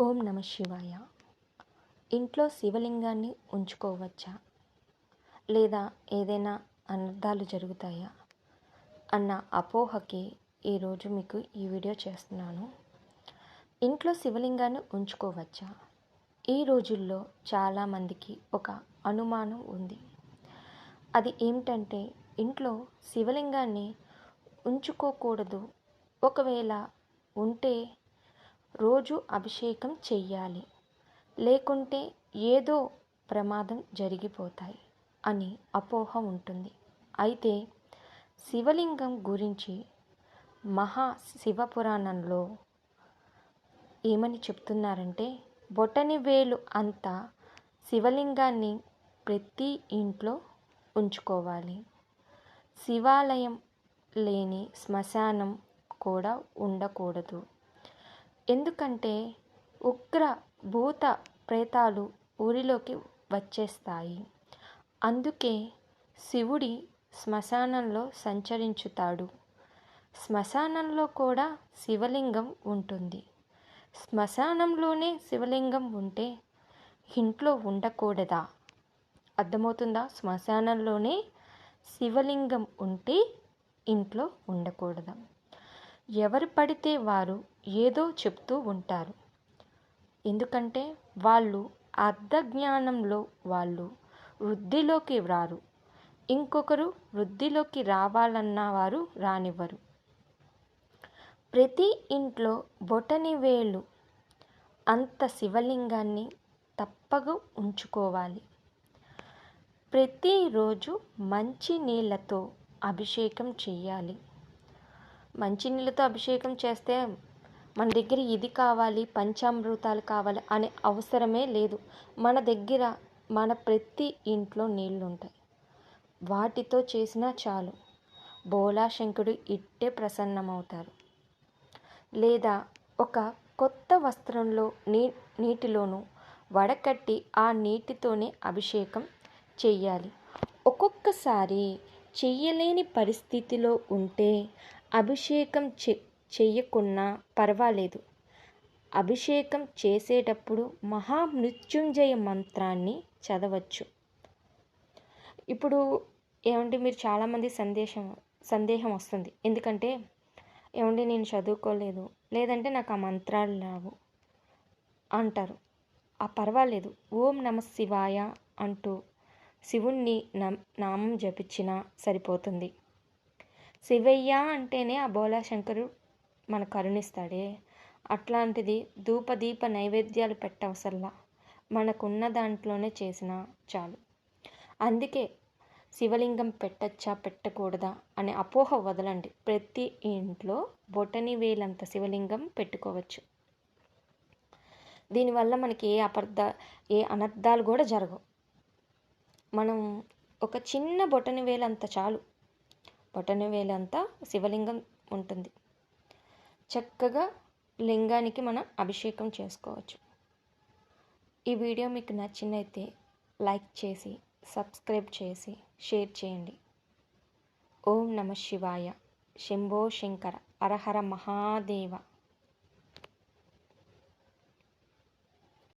ఓం నమ శివాయ. ఇంట్లో శివలింగాన్ని ఉంచుకోవచ్చా? లేదా ఏదైనా అనర్థాలు జరుగుతాయా? అన్న అపోహకి ఈరోజు మీకు ఈ వీడియో చేస్తున్నాను. ఇంట్లో శివలింగాన్ని ఉంచుకోవచ్చా? ఈ రోజుల్లో చాలామందికి ఒక అనుమానం ఉంది. అది ఏమిటంటే ఇంట్లో శివలింగాన్ని ఉంచుకోకూడదు. ఒకవేళ ఉంటే రోజు అభిషేకం చెయ్యాలి. లేకుంటే ఏదో ప్రమాదం జరిగిపోతాయి అని అపోహ ఉంటుంది. అయితే శివలింగం గురించి మహా శివపురాణంలో ఏమని చెప్తున్నారంటే బొటని వేలు అంత శివలింగాన్ని ప్రతి ఇంట్లో ఉంచుకోవాలి. శివాలయం లేని శ్మశానం కూడా ఉండకూడదు. ఎందుకంటే ఉగ్ర భూత ప్రేతాలు ఊరిలోకి వచ్చేస్తాయి. అందుకే శివుడి శ్మశానంలో సంచరించుతాడు. శ్మశానంలో కూడా శివలింగం ఉంటుంది. శ్మశానంలోనే శివలింగం ఉంటే ఇంట్లో ఉండకూడదా? అర్థమవుతుందా? శ్మశానంలోనే శివలింగం ఉంటే ఇంట్లో ఉండకూడదా? ఎవరు పడితే వారు ఏదో చెప్తూ ఉంటారు. ఎందుకంటే వాళ్ళు అర్ధజ్ఞానంలో వాళ్ళు వృద్ధిలోకి రారు. ఇంకొకరు వృద్ధిలోకి రావాలన్న వారు రానివ్వరు. ప్రతి ఇంట్లో బొటని వేలు అంత శివలింగాన్ని తప్పగా ఉంచుకోవాలి. ప్రతిరోజు మంచి నీళ్ళతో అభిషేకం చేయాలి. మంచినీళ్ళతో అభిషేకం చేస్తే మన దగ్గర ఇది కావాలి పంచామృతాలు కావాలి అనే అవసరమే లేదు. మన దగ్గర మన ప్రతి ఇంట్లో నీళ్ళు ఉంటాయి వాటితో చేసినా చాలు. బోలాశంకుడు ఇట్టే ప్రసన్నమవుతారు. లేదా ఒక కొత్త వస్త్రంలో నీ నీటిలోనూ వడకట్టి ఆ నీటితోనే అభిషేకం చెయ్యాలి. ఒక్కొక్కసారి చెయ్యలేని పరిస్థితిలో ఉంటే అభిషేకం చె చెయ్యకున్నా పర్వాలేదు. అభిషేకం చేసేటప్పుడు మహామృత్యుంజయ మంత్రాన్ని చదవచ్చు. ఇప్పుడు ఏమంటే మీరు చాలామంది సందేశం సందేహం వస్తుంది. ఎందుకంటే ఏమండి నేను చదువుకోలేదు లేదంటే నాకు ఆ మంత్రాలు రావు అంటారు. ఆ పర్వాలేదు. ఓం నమ శివాయ అంటూ శివుణ్ణి నామం జపించినా సరిపోతుంది. శివయ్య అంటేనే ఆ బోలా శంకరు మన కరుణిస్తాడే. అట్లాంటిది ధూపదీప నైవేద్యాలు పెట్టవసల్లా. మనకున్న దాంట్లోనే చేసినా చాలు. అందుకే శివలింగం పెట్టచ్చా పెట్టకూడదా అనే అపోహ వదలండి. ప్రతి ఇంట్లో బొటని వేలంత శివలింగం పెట్టుకోవచ్చు. దీనివల్ల మనకి ఏ అపర్థ ఏ అనర్థాలు కూడా జరగవు. మనం ఒక చిన్న బొటని వేలంత చాలు. బొటని వేలంతా శివలింగం ఉంటుంది. చక్కగా లింగానికి మనం అభిషేకం చేసుకోవచ్చు. ఈ వీడియో మీకు నచ్చినైతే లైక్ చేసి సబ్స్క్రైబ్ చేసి షేర్ చేయండి. ఓం నమ శివాయ. శంభో శంకర. అరహర మహాదేవ.